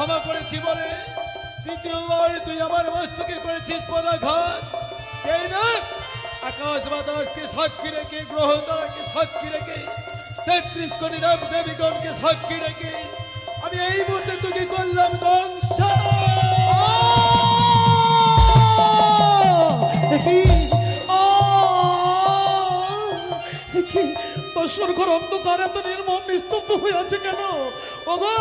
ক্ষমা করেছি বলে দ্বিতীয়বার তুই আমার মস্তকে করেছিস পদাঘাত। সেই আকাশ বাতাসকে সাক্ষী রেখে গ্রহ তারাকে সাক্ষী রেখে, তেত্রিশ কোটি দেব দেবীগণকে সাক্ষী রেখে আমি এই মুহূর্তে তোকে করলাম ধ্বংস। বসর ঘর অন্ধকার এত নির্মম নিস্তব্ধ হয়ে আছে কেন? ওগো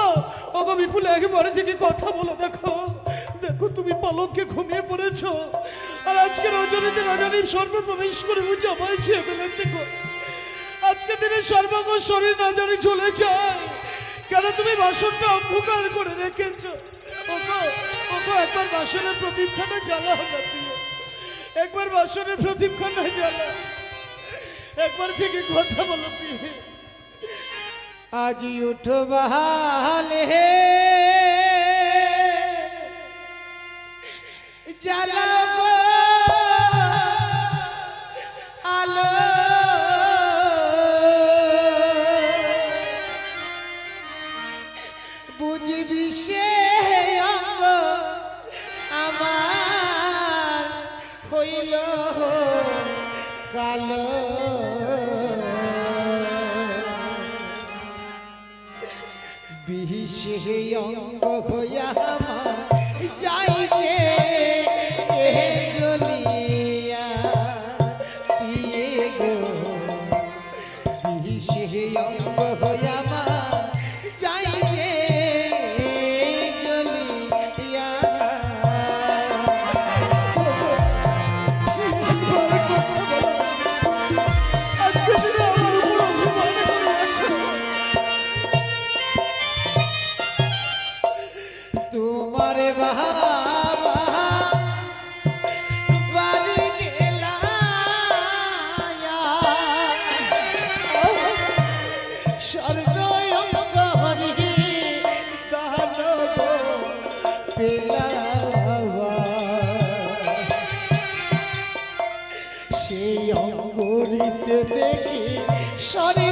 ওগো বিপুল একবারে যে কথা বলো দেখো। দেখো তুমি পালককে ঘুমিয়ে পড়েছো। আর আজকে রজনীতে রাজানীর সর্ব প্রবেশ করে আমায় ছুঁয়ে ফেলেছে গো। আজকে দিনে সর্বাঙ্গ শরীর না জানি চলে যায়। কেন তুমি বাসনটা অন্ধকার করে রেখেছো? ওগো ওগো, একবার বাসনের প্রদীপখানা জ্বালা হবে একবার বাসনের প্রদীপখানা জ্বালা। একবার থেকে কথা বলো প্রিয় आज उठ बहाल है। जला বিহিষে অঙ্গ হইয়া আমার যাইছে দেখি শরীফের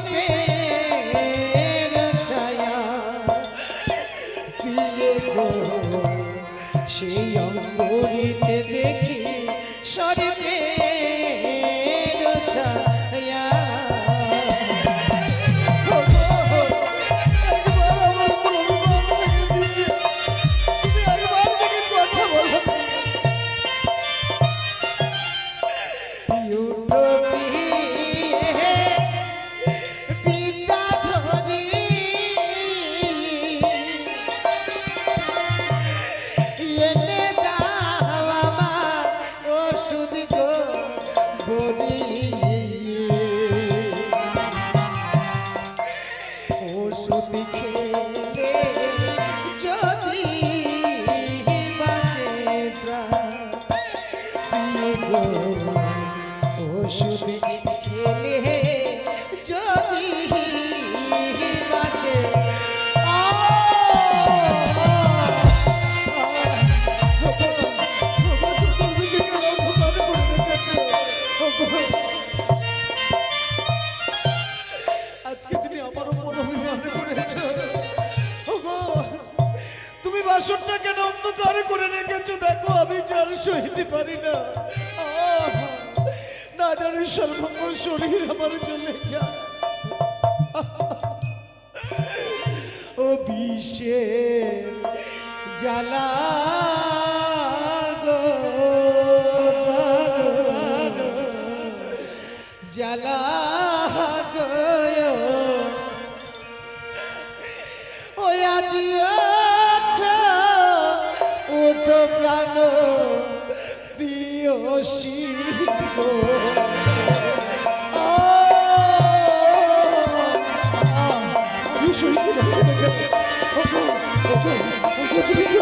বাসনটা কেন অন্ধকার করে রেখেছো? দেখো, আমি যার সহিতে পারি না। না জানি সর্বঙ্গ শরীর আমার চলে যায়। ও বিষের জ্বালা জ্বালা গো। প্রিয়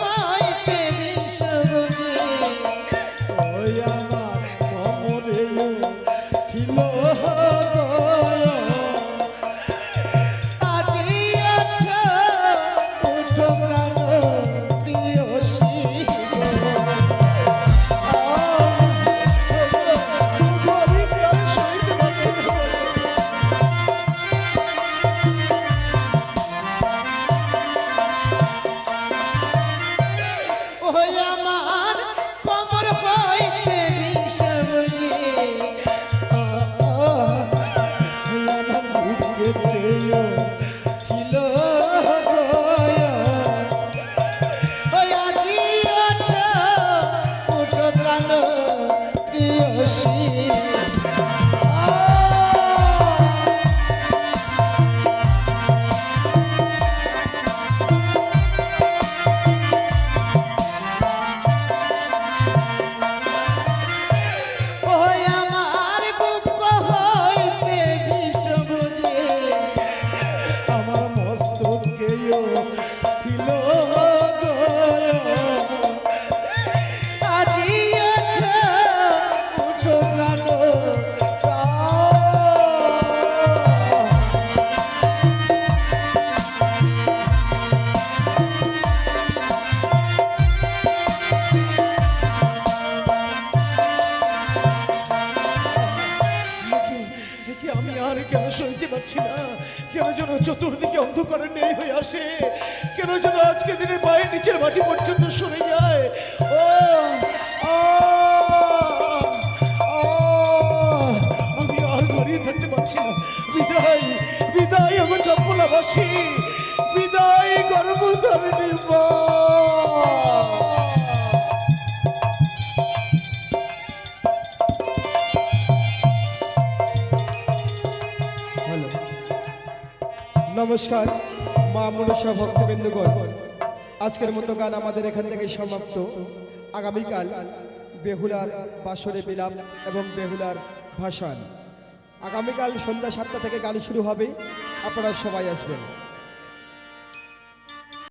অন্ধকারে নেই হয়ে আসে। কেন যেন আজকে পায়ে নিচের মাটি পর্যন্ত যায়। ও আমি আর দাঁড়িয়ে থাকতে পারছি না। বিদায় বিদায় আমার চপ্পলাবাসী বিদায় নমস্কার, মা মনসা ভক্তবৃন্দগণ। আজকের মতো গান আমাদের এখান থেকে সমাপ্ত। আগামীকাল বেহুলার বাসরে বিলাপ এবং বেহুলার ভাষণ আগামীকাল সন্ধ্যা সাতটা থেকে গান শুরু হবে। আপনারা সবাই আসবেন।